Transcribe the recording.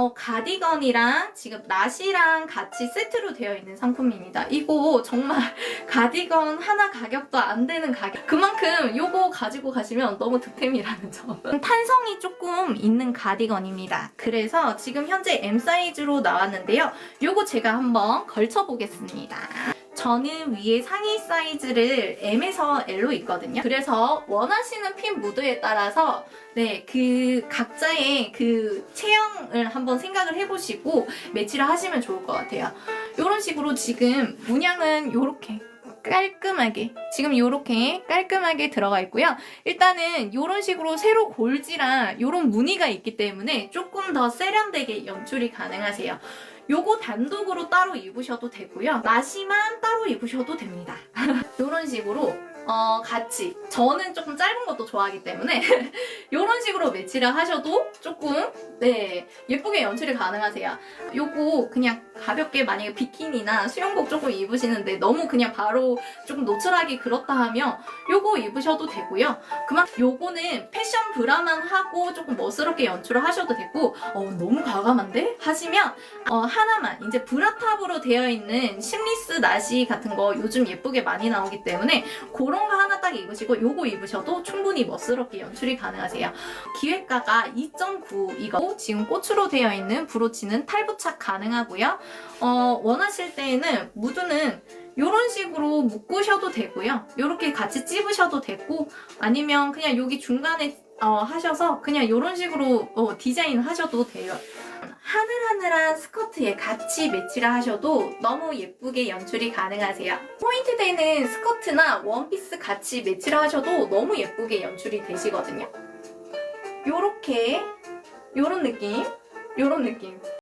어, 가디건이랑 지금 나시랑 같이 세트로 되어 있는 상품입니다. 이거 정말 가디건 하나 가격도 안 되는 가격. 그만큼 이거 가지고 가시면 너무 득템이라는 점. 탄성이 조금 있는 가디건입니다. 그래서 지금 현재 M 사이즈로 나왔는데요. 요거 제가 한번 걸쳐보겠습니다. 저는 위에 상의 사이즈를 M에서 L로 있거든요. 그래서 원하시는 핀 무드에 따라서 네, 그 각자의 그 체형을 한번 생각을 해보시고 매치를 하시면 좋을 것 같아요. 이런 식으로 지금 문양은 이렇게 깔끔하게 지금 이렇게 깔끔하게 들어가 있고요. 일단은 이런 식으로 세로 골지랑 이런 무늬가 있기 때문에 조금 더 세련되게 연출이 가능하세요. 요거 단독으로 따로 입으셔도 되고요. 나시만 따로 입으셔도 됩니다. 이런 식으로 어, 같이 저는 조금 짧은 것도 좋아하기 때문에 이런 식으로 매치를 하셔도 조금 네 예쁘게 연출이 가능하세요. 요거 그냥 가볍게 만약에 비키니나 수영복 조금 입으시는데 너무 그냥 바로 조금 노출하기 그렇다 하면 요거 입으셔도 되고요. 그만 요거는 패션 브라만 하고 조금 멋스럽게 연출을 하셔도 되고 어 너무 과감한데 하시면 어 하나만 이제 브라탑으로 되어 있는 심리스 나시 같은 거 요즘 예쁘게 많이 나오기 때문에 그런 거 하나 딱 입으시고 요거 입으셔도 충분히 멋스럽게 연출이 가능하세요. 기획가가 2.9 이거 지금 꽃으로 되어 있는 브로치는 탈부착 가능하고요. 어, 원하실 때에는 무드는 이런 식으로 묶으셔도 되고요. 이렇게 같이 찝으셔도 되고 아니면 그냥 여기 중간에 어, 하셔서 그냥 이런 식으로 어, 디자인 하셔도 돼요. 하늘하늘한 스커트에 같이 매치를 하셔도 너무 예쁘게 연출이 가능하세요. 포인트 되는 스커트나 원피스 같이 매치를 하셔도 너무 예쁘게 연출이 되시거든요. 요렇게 요런 느낌? 요런 느낌